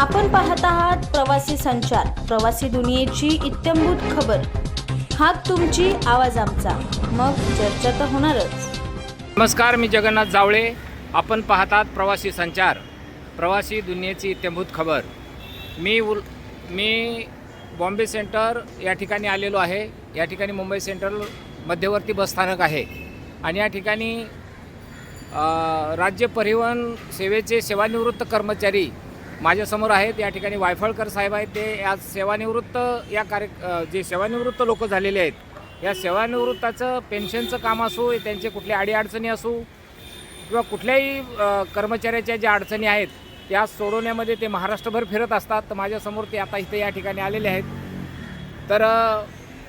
आपण पाहत आहात प्रवासी संचार प्रवासी दुनियेची इत्यंभूत खबर. हात तुमची आवाज आमचा. मग चर्चा तर होणारच. नमस्कार मी जगन्नाथ जावळे. आपण पाहतात प्रवासी संचार प्रवासी दुनियेची इत्यंभूत खबर. मी उल मी बॉम्बे सेंटर या ठिकाणी आलेलो आहे. या ठिकाणी मुंबई सेंट्रल मध्यवर्ती बसस्थानक आहे. आणि या ठिकाणी राज्य परिवहन सेवेचे सेवानिवृत्त कर्मचारी माझ्यासमोर आहेत या ठिकाणी वायफळकर साहेब आहेत. ते आज सेवानिवृत्त या कार्य जे सेवानिवृत्त लोक झालेले आहेत या सेवानिवृत्ताचं पेन्शनचं काम असो त्यांचे कुठल्या अडीअडचणी असो किंवा कुठल्याही कर्मचाऱ्याच्या ज्या अडचणी आहेत त्या सोडवण्यामध्ये ते महाराष्ट्रभर फिरत असतात. तर माझ्यासमोर ते आता इथे या ठिकाणी आलेले आहेत. तर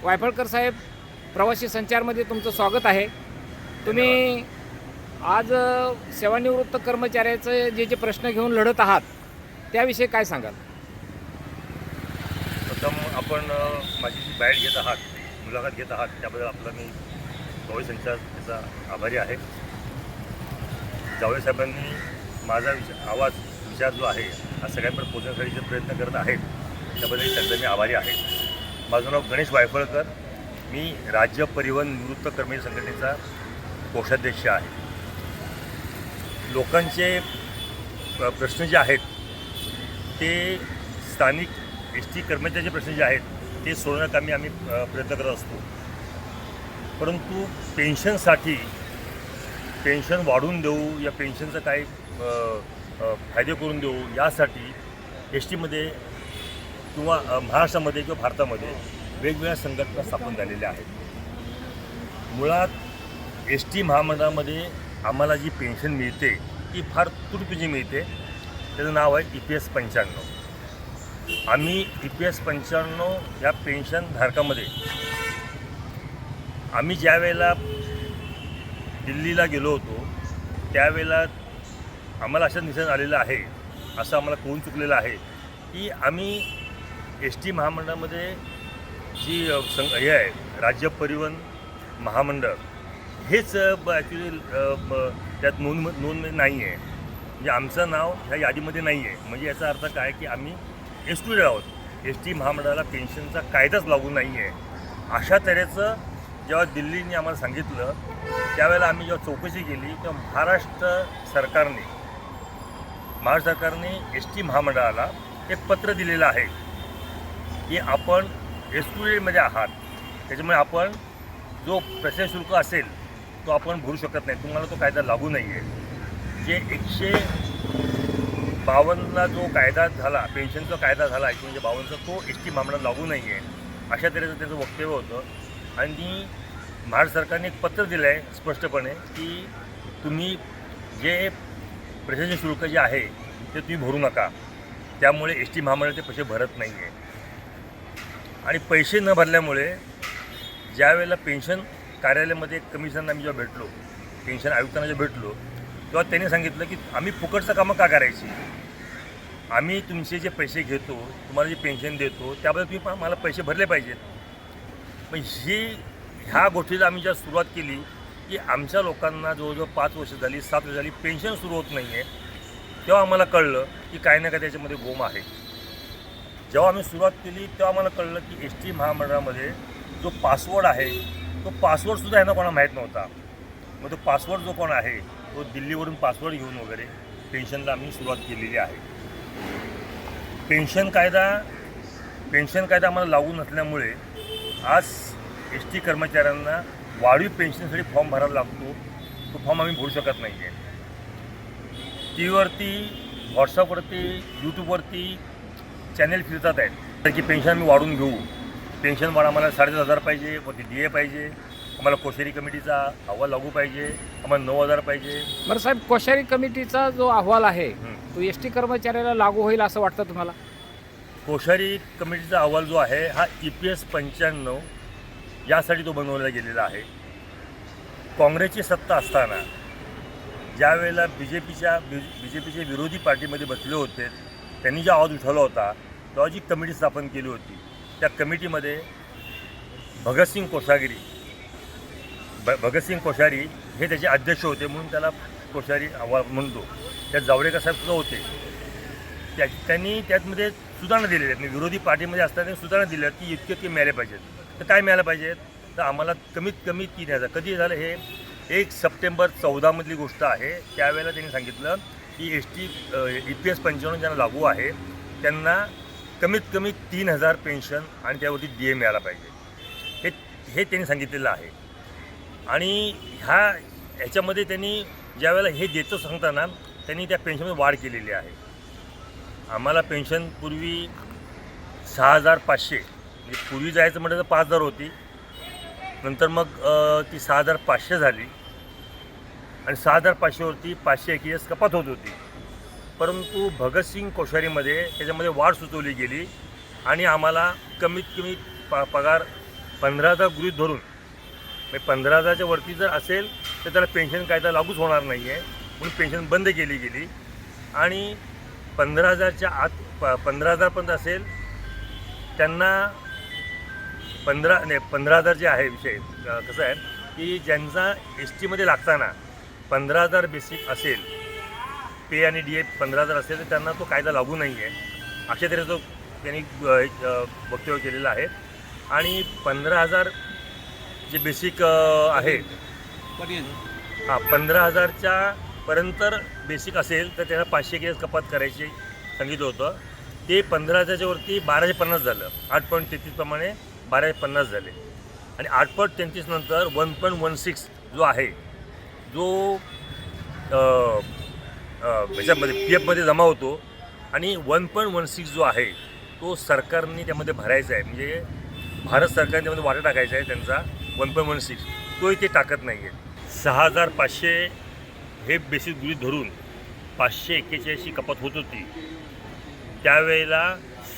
वायफळकर साहेब प्रवासी संचारमध्ये तुमचं स्वागत आहे. तुम्ही आज सेवानिवृत्त कर्मचाऱ्याचे जे जे प्रश्न घेऊन लढत आहात त्याविषयी काय सांगाल? प्रथम आपण माझी जी घेत आहात मुलाखत घेत आहात त्याबद्दल आपला मी जावळे संचार त्याचा आभारी आहे. जावळे साहेबांनी माझा विचार आवाज विचार जो आहे हा सगळ्यांपर्यंत पोहोचण्यासाठी जे प्रयत्न करत आहेत त्याबद्दल त्यांचा मी आभारी आहे. माझं नाव गणेश वायफळकर. मी राज्य परिवहन निवृत्त कर्मचारी संघटनेचा कोषाध्यक्ष आहे. लोकांचे प्रश्न जे आहेत ते स्थानिक एस टी कर्मचाऱ्याचे प्रश्न जे आहेत ते सोडवण्याकामी आम्ही प्रयत्न करत असतो. परंतु पेन्शनसाठी पेन्शन वाढवून देऊ या पेन्शनचं काही फायदे करून देऊ यासाठी एस टीमध्ये किंवा महाराष्ट्रामध्ये किंवा भारतामध्ये वेगवेगळ्या संघटना स्थापन झालेल्या आहेत. मुळात एस टी महामंडळामध्ये आम्हाला जी पेन्शन मिळते ती फार तुटपुंजी मिळते. त्याचं नाव आहे ई पी एस पंच्याण्णव. आम्ही ई पी एस पंच्याण्णव या पेन्शन धारकामध्ये आम्ही ज्या वेळेला दिल्लीला गेलो होतो त्यावेळेला आम्हाला असं निसर्ग आलेलं आहे असं आम्हाला कळून चुकलेलं आहे की आम्ही एस टी महामंडळामध्ये जी सं हे आहे राज्य परिवहन महामंडळ हेच ॲक्च्युली त्यात नोंद नोंद नाही आहे. म्हणजे आमचं नाव ह्या यादीमध्ये नाही आहे. म्हणजे याचा अर्थ काय की आम्ही एस एक्सक्लुडेड आहोत. एस टी महामंडळाला पेन्शनचा कायदाच लागू नाही आहे. अशा तऱ्हेचं जेव्हा दिल्लीने आम्हाला सांगितलं त्यावेळेला आम्ही जेव्हा चौकशी केली तेव्हा महाराष्ट्र सरकारने महाराष्ट्र सरकारने एस टी महामंडळाला एक पत्र दिलेलं आहे की आपण एस एक्सक्लुडेडमध्ये आहात. त्याच्यामुळे आपण जो प्रशासन शुल्क असेल तो आपण भरू शकत नाही. तुम्हाला तो कायदा लागू नाही आहे जे एकशे बावन्नला जो कायदा झाला पेन्शनचा कायदा झाला एकशे म्हणजे बावन्नचा तो एस टी मामला लागू नाही आहे अशा तऱ्हेचं त्याचं वक्तव्य होतं. आणि महाराष्ट्र सरकारने एक पत्र दिलं आहे स्पष्टपणे की तुम्ही जे प्रशासन शुल्क जे आहे ते तुम्ही भरू नका. त्यामुळे एस टी महामंडळ ते पैसे भरत नाही आहे आणि पैसे न भरल्यामुळे ज्यावेळेला पेन्शन कार्यालयामध्ये कमिशनरना मी जेव्हा भेटलो पेन्शन आयुक्तांना जेव्हा भेटलो तेव्हा त्यांनी सांगितलं की आम्ही फुकटचं कामं का करायची? आम्ही तुमचे जे पैसे घेतो तुम्हाला जे पेन्शन देतो त्याबद्दल तुम्ही पण मला पैसे भरले पाहिजेत. पण ही ह्या गोष्टीला आम्ही जेव्हा सुरुवात केली की आमच्या लोकांना जवळजवळ पाच वर्ष झाली सात वर्ष झाली पेन्शन सुरू होत नाही आहे तेव्हा आम्हाला कळलं की काही ना काही त्याच्यामध्ये गोम आहे. जेव्हा आम्ही सुरुवात केली तेव्हा आम्हाला कळलं की एस टी महामंडळामध्ये जो पासवर्ड आहे तो पासवर्डसुद्धा यांना कोणा माहीत नव्हता. मग तो पासवर्ड जो कोण आहे तो दिल्लीवरून पासवर्ड घेऊन वगैरे पेन्शनला आम्ही सुरुवात केलेली आहे. पेन्शन कायदा पेन्शन कायदा आम्हाला लागू नसल्यामुळे आज एस टी कर्मचाऱ्यांना वाढीव पेन्शनसाठी फॉर्म भरायला लागतो. तो फॉर्म आम्ही भरू शकत नाही आहे टी व्हीवरती व्हॉट्सअपवरती यूट्यूबवरती चॅनेल फिरतात आहेत. तर की पेन्शन आम्ही वाढून घेऊ. पेन्शन वाढ आम्हाला साडेसात हजार पाहिजे वरती डी ए पाहिजे. आम्हाला कोशेरी कमिटीचा अहवाल लागू पाहिजे आम्हाला नऊ हजार पाहिजे. बरं साहेब कोश्यारी कमिटीचा जो अहवाल आहे हं. तो एस टी कर्मचाऱ्याला लागू होईल असं वाटतं तुम्हाला? कोश्यारी कमिटीचा अहवाल जो आहे हा ई पी एस पंच्याण्णव यासाठी तो बनवला गेलेला आहे. काँग्रेसची सत्ता असताना ज्या वेळेला बी जे पीच्या बी जे पीचे विरोधी पार्टीमध्ये बसले होते त्यांनी जो आवाज उठवला होता तेव्हा जी कमिटी स्थापन केली होती त्या कमिटीमध्ये भगतसिंग कोश्यागिरी भ भगतसिंग कोश्यारी हे त्याचे अध्यक्ष होते म्हणून त्याला कोश्यारी अहवाल म्हणतो. त्यात जावडेकर साहेब सुद्धा होते. त्या त्यांनी त्यातमध्ये सुधारणा दिलेल्या आहेत. म्हणजे विरोधी पार्टीमध्ये असताना सुधारणा दिल्या की इतके इतके मिळाले पाहिजेत. तर काय मिळालं पाहिजेत? तर आम्हाला कमीत कमी तीन हजार. कधी झालं हे? एक सप्टेंबर चौदामधली गोष्ट आहे. त्यावेळेला त्यांनी सांगितलं की S T E P S पंचावन्न ज्यांना लागू आहे त्यांना कमीत कमी तीन हजार पेन्शन आणि त्यावरती डी ए मिळाला पाहिजे. हे हे त्यांनी सांगितलेलं आहे. आणि ह्या ह्याच्यामध्ये त्यांनी ज्यावेळेला हे देतो सांगताना त्यांनी त्या पेन्शनमध्ये वाढ केलेली आहे. आम्हाला पेन्शन पूर्वी सहा हजार पाचशे म्हणजे पूर्वी जायचं म्हटलं तर पाच हजार होती. नंतर मग ती सहा हजार पाचशे झाली. आणि सहा हजार पाचशेवरती पाचशे एक एस कपात होत होती. परंतु भगतसिंग कोश्यारीमध्ये त्याच्यामध्ये वाढ सुचवली गेली आणि आम्हाला कमीत कमी प पगार पंधरा हजार गृहित धरून म्हणजे पंधरा हजारच्या वरती जर असेल तर त्याला पेन्शन कायदा लागूच होणार नाही आहे म्हणून पेन्शन बंद केली गेली. आणि पंधरा हजारच्या आत प पंधरा हजारपर्यंत असेल त्यांना पंधरा नाही पंधरा हजार जे आहे विषय कसं आहे की ज्यांचा एस टीमध्ये लागताना पंधरा हजार बेसिक असेल पे आणि डी ए पंधरा हजार असेल तर त्यांना तो कायदा लागू नाही आहे अशा तऱ्हेचं त्यांनी वक्तव्य केलेलं आहे. आणि पंधरा हजार जे बेसिक आहे. हां पंधरा हजारच्या पर्यंत बेसिक असेल तर त्याला पाचशे केस कपात करायची सांगितलं होतं. ते पंधरा हजारच्या वरती बाराशे पन्नास झालं. आठ पॉईंट तेहतीसप्रमाणे बाराशे पन्नास झाले. आणि आठ पॉईंट तेहतीस नंतर वन पॉईंट वन सिक्स जो आहे जो ह्याच्यामध्ये पी एफमध्ये जमा होतो. आणि वन पॉईंट वन सिक्स जो आहे तो सरकारने त्यामध्ये भरायचा आहे. म्हणजे भारत सरकारने त्यामध्ये वाटा टाकायचा आहे त्यांचा. वन पॉईंट वन सिक्स तो इथे टाकत नाही आहे सहा हजार पाचशे हे बेसिक गृहित धरून पाचशे एक्केचाळीसची कपात होत होती. त्यावेळेला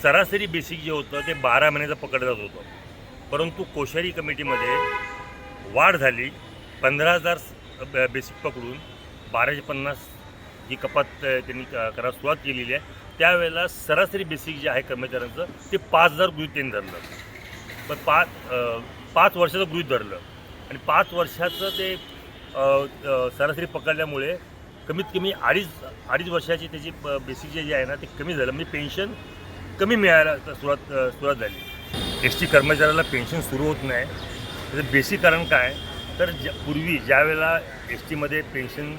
सरासरी बेसिक जे होतं ते बारा महिन्याचं पकडलं जात होतं. परंतु कोश्यारी कमिटीमध्ये वाढ झाली. पंधरा हजार बेसिक पकडून बाराशे पन्नास ही कपात त्यांनी करायला सुरुवात केलेली आहे. त्यावेळेला सरासरी बेसिक जे आहे कर्मचाऱ्यांचं ते पाच हजार गृहित त्यांनी धरलं. पण पाच पाच वर्षाचं गृहित धरलं. आणि पाच वर्षाचं ते सरासरी पकडल्यामुळे कमीत कमी अडीच अडीच वर्षाची त्याची बेसिक जे जे आहे ना ते कमी झालं. म्हणजे पेन्शन कमी मिळायला सुरुवात सुरुवात झाली. एस टी कर्मचाऱ्याला पेन्शन सुरू होत नाही. त्याचं बेसिक कारण काय? तर ज्या पूर्वी ज्यावेळेला एस टीमध्ये पेन्शन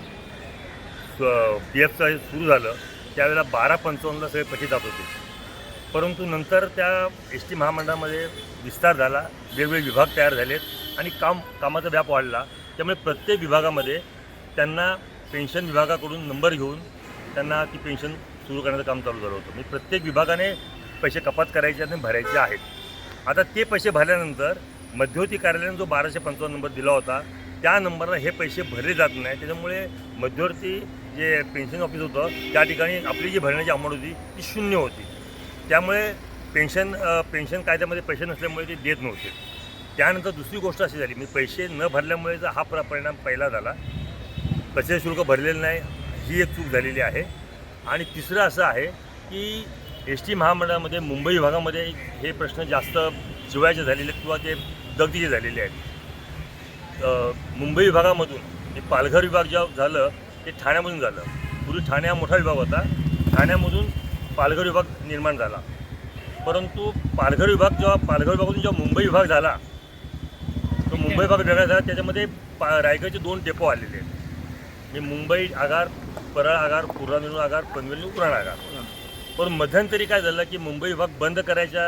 पी एफचं सुरू झालं त्यावेळेला बारा पंचावन्नला सगळे पैसे जात होते. परंतु नंतर त्या एस टी महामंडळामध्ये विस्तार झाला वेगवेगळे विभाग तयार झालेत आणि काम कामाचा व्याप वाढला. त्यामुळे प्रत्येक विभागामध्ये त्यांना पेन्शन विभागाकडून नंबर घेऊन त्यांना ती पेन्शन सुरू करण्याचं काम चालू झालं होतं. म्हणजे प्रत्येक विभागाने पैसे कपात करायचे आणि भरायचे आहेत. आता ते पैसे भरल्यानंतर मध्यवर्ती कार्यालयाने जो बाराशे पंचावन्न नंबर दिला होता त्या नंबरला हे पैसे भरले जात नाही. त्याच्यामुळे मध्यवर्ती जे पेन्शन ऑफिस होतं त्या ठिकाणी आपली जी भरण्याची अमाऊंट होती ती शून्य होती. त्यामुळे पेन्शन पेन्शन कायद्यामध्ये पैसे नसल्यामुळे ते देत नव्हते. त्यानंतर दुसरी गोष्ट अशी झाली मी पैसे न भरल्यामुळे जर हा प्र- परिणाम पहिला झाला पैसे शुल्क भरलेलं नाही ही एक चूक झालेली आहे. आणि तिसरं असं आहे की एस टी महामंडळामध्ये मुंबई विभागामध्ये हे प्रश्न जास्त जिवायचे झालेले आहेत किंवा ते दगदीचे झालेले आहेत. मुंबई विभागामधून हे पालघर विभाग जेव्हा झालं ते ठाण्यामधून झालं. पूर्वी ठाणे हा मोठा विभाग होता. ठाण्यामधून पालघर विभाग निर्माण झाला. परंतु पालघर विभाग जेव्हा पालघर विभागातून जेव्हा मुंबई विभाग झाला तो मुंबई विभाग वेगळा झाला त्याच्यामध्ये पा रायगडचे दोन डेपो आलेले आहेत. म्हणजे मुंबई आगार परळ आगार पुराणूर आगार पनवेल उरण आगार. पण मध्यंतरी काय झालं की मुंबई विभाग बंद करायच्या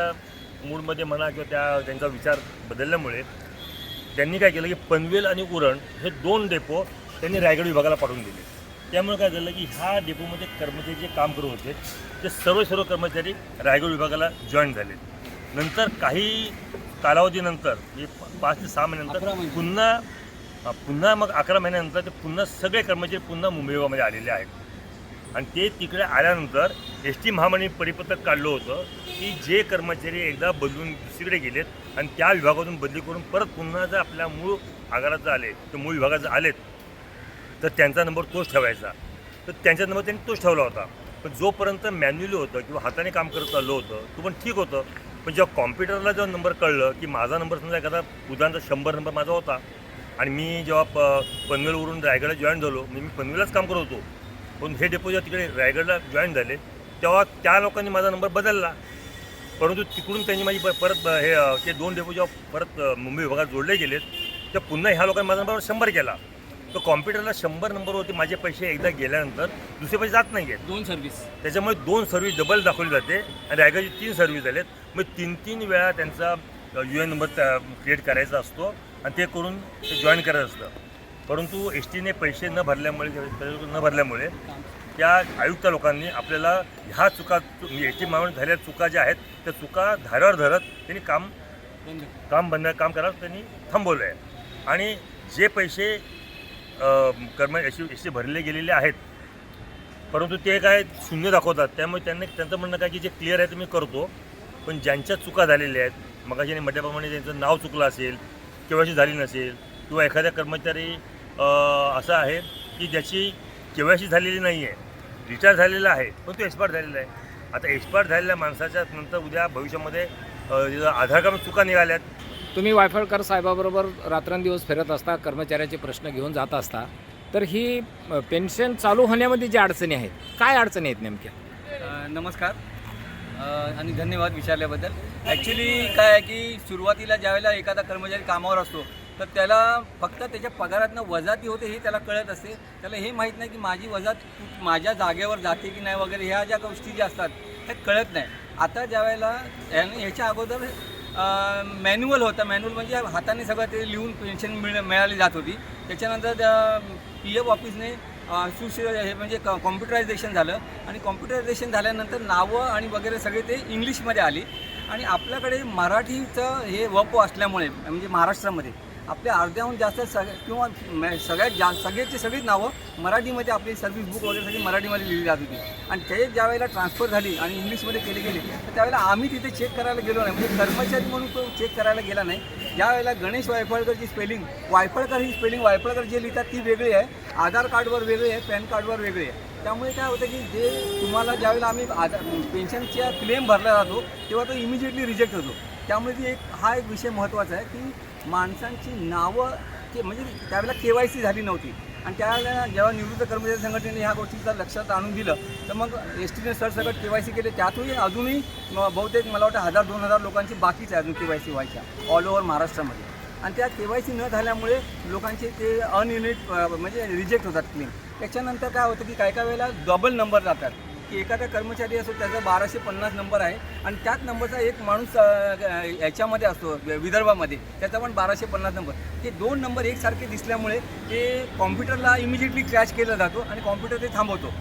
मूडमध्ये म्हणा किंवा त्या त्यांचा विचार बदलल्यामुळे त्यांनी काय केलं की पनवेल आणि उरण हे दोन डेपो त्यांनी रायगड विभागाला पाठवून दिले. त्यामुळे काय झालं की ह्या डेपोमध्ये कर्मचारी जे काम करत होते ते सर्व सर्व कर्मचारी रायगड विभागाला जॉईन झाले. नंतर काही कालावधीनंतर म्हणजे पाच ते सहा महिन्यानंतर पुन्हा पुन्हा मग अकरा महिन्यानंतर ते पुन्हा सगळे कर्मचारी पुन्हा मुंबई विभागामध्ये आलेले आहेत. आणि ते तिकडे आल्यानंतर एस टी महामंडळाने परिपत्रक काढलं होतं की जे कर्मचारी एकदा बदलून दुसरीकडे गेलेत आणि त्या विभागातून बदली करून परत पुन्हा जर आपल्या मूळ आगारात जर आले तर मूळ विभागात जर आलेत तर त्यांचा नंबर तोच ठेवायचा. तर त्यांचा नंबर त्यांनी तोच ठेवला होता. पण जोपर्यंत मॅन्युअली होतं किंवा हाताने काम करत चाललं होतं तो पण ठीक होतं. पण जेव्हा कॉम्प्युटरला जेव्हा नंबर कळलं की माझा नंबर समजा एखादा उदाहरणार्थ शंभर नंबर माझा होता आणि मी जेव्हा प पनवेलवरून रायगडला जॉईन झालो म्हणजे मी पनवेललाच काम करत होतो. पण हे डेपो जेव्हा तिकडे रायगडला जॉईन झाले तेव्हा त्या लोकांनी माझा नंबर बदलला. परंतु तिकडून त्यांनी माझी परत हे ते दोन डेपो जेव्हा परत मुंबई विभागात जोडले गेलेत तर पुन्हा ह्या लोकांनी माझा नंबर शंभर केला. तर कॉम्प्युटरला शंभर नंबरवरती माझे पैसे एकदा गेल्यानंतर दुसरे पैसे जात नाही आहेत दोन सर्व्हिस त्याच्यामुळे दोन सर्व्हिस डबल दाखवली जाते आणि रायगडची तीन सर्व्हिस झालेत. मग तीन तीन वेळा त्यांचा यू एन नंबर क्रिएट करायचा असतो आणि ते करून ते जॉईन करायचं असतं. परंतु एस टीने पैसे न भरल्यामुळे न भरल्यामुळे त्या आयुक्त लोकांनी आपल्याला ह्या चुका म्हणजे एस टी मागून झालेल्या चुका ज्या आहेत त्या चुका धाऱ्यावर धरत त्यांनी काम काम बंद काम करायला त्यांनी थांबवलं आहे आणि जे पैसे कर्म एस असे भरले गेलेले आहेत. परंतु ते काय शून्य दाखवतात. त्यामुळे त्यांनी त्यांचं म्हणणं काय की जे क्लिअर आहे ते मी करतो. पण ज्यांच्या चुका झालेल्या आहेत मग म्हटल्याप्रमाणे त्यांचं नाव चुकलं असेल केव्हाशी झाली नसेल किंवा एखादा कर्मचारी असा आहे की ज्याची केव्हाशी झालेली नाही आहे रिटायर झालेला आहे पण तो एक्सपायर झालेला आहे. आता एक्सपायर झालेल्या माणसाच्या नंतर उद्या भविष्यामध्ये आधार कार्ड चुका निघाल्यात तुम्ही वायफळकर साहेबाबरोबर रात्रंदिवस फिरत असता कर्मचाऱ्याचे प्रश्न घेऊन जात असता तर ही पेन्शन चालू होण्यामध्ये ज्या अडचणी आहेत काय अडचणी आहेत नेमक्या? नमस्कार. आणि धन्यवाद विचारल्याबद्दल. ॲक्च्युली काय आहे की सुरुवातीला ज्यावेळेला एखादा कर्मचारी कामावर असतो तर त्याला फक्त त्याच्या पगारातनं वजाती होते हे त्याला कळत असते. त्याला हे माहीत नाही की माझी वजात माझ्या जागेवर जाते की नाही वगैरे ह्या ज्या गोष्टी ज्या असतात त्या कळत नाही. आता ज्यावेळेला याने ह्याच्या अगोदर मॅन्युअल होता. मॅन्युअल म्हणजे हाताने सगळं ते लिहून पेन्शन मिळ मिळाली जात होती. त्याच्यानंतर पी एफ ऑफिसने सुशि हे म्हणजे क कॉम्प्युटरायझेशन झालं. आणि कॉम्प्युटरायझेशन झाल्यानंतर नावं आणि वगैरे सगळे ते इंग्लिशमध्ये आली. आणि आपल्याकडे मराठीचं हे वप असल्यामुळे म्हणजे महाराष्ट्रामध्ये आपल्या अर्ध्याहून जास्त सग किंवा सगळ्यात जा सगळ्याची सगळीच नावं मराठीमध्ये आपली सर्व्हिस बुक वगैरे सगळी मराठीमध्ये लिहिली जात होती. आणि ते ज्या वेळेला ट्रान्सफर झाली आणि इंग्लिशमध्ये केली गेली तर त्यावेळेला आम्ही तिथे चेक करायला गेलो नाही. म्हणजे कर्मचारी म्हणून तो चेक करायला गेला नाही. ज्या वेळेला गणेश वायफळकरची स्पेलिंग वायफळकर ही स्पेलिंग वायफळकर जे लिहितात ती वेगळी आहे. आधार कार्डवर वेगळी आहे पॅन कार्डवर वेगळी आहे. त्यामुळे काय होतं की जे तुम्हाला ज्यावेळेला आम्ही आधार पेन्शनचा क्लेम भरला जातो तेव्हा तो इमिजिएटली रिजेक्ट होतो. त्यामुळे ती एक हा एक विषय महत्त्वाचा आहे की माणसांची नावं के म्हणजे त्यावेळेला के वाय सी झाली नव्हती. आणि त्यावेळेला जेव्हा निवृत्त कर्मचारी संघटनेने ह्या गोष्टीचा लक्षात आणून दिलं तर मग एस टीने सरसकट के वाय सी केले. त्यातही अजूनही बहुतेक मला वाटतं हजार दोन हजार लोकांची बाकीच आहे अजून के वाय सी व्हायच्या ऑल ओव्हर महाराष्ट्रामध्ये. आणि त्या के वाय सी न झाल्यामुळे लोकांचे ते अनयुनिट म्हणजे रिजेक्ट होतात क्लेम त्याच्यानंतर काय होतं की काय काय वेळेला डबल नंबर जातात. की एखादा कर्मचारी असतो त्याचा बाराशे पन्नास नंबर आहे आणि त्याच नंबरचा एक माणूस याच्यामध्ये असतो विदर्भामध्ये. त्याचा पण बाराशे पन्नास नंबर. ते दोन नंबर एकसारखे दिसल्यामुळे ते कॉम्प्युटरला इमिजिएटली क्रॅश केला जातो आणि कॉम्प्युटर ते थांबवतो.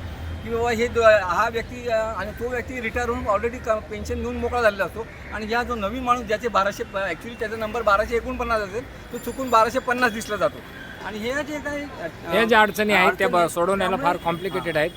की बाबा हे दो हा व्यक्ती आणि तो व्यक्ती रिटायर होऊन ऑलरेडी पेन्शन घेऊन मोकळा झालेला असतो. आणि ह्या जो नवीन माणूस ज्याचे बाराशे ॲक्च्युली त्याचा नंबर बाराशे एकोणपन्नास असेल तो चुकून बाराशे पन्नास दिसला जातो. आणि हे जे काही हे ज्या अडचणी आहेत त्या सोडवण्याला फार कॉम्प्लिकेटेड आहेत.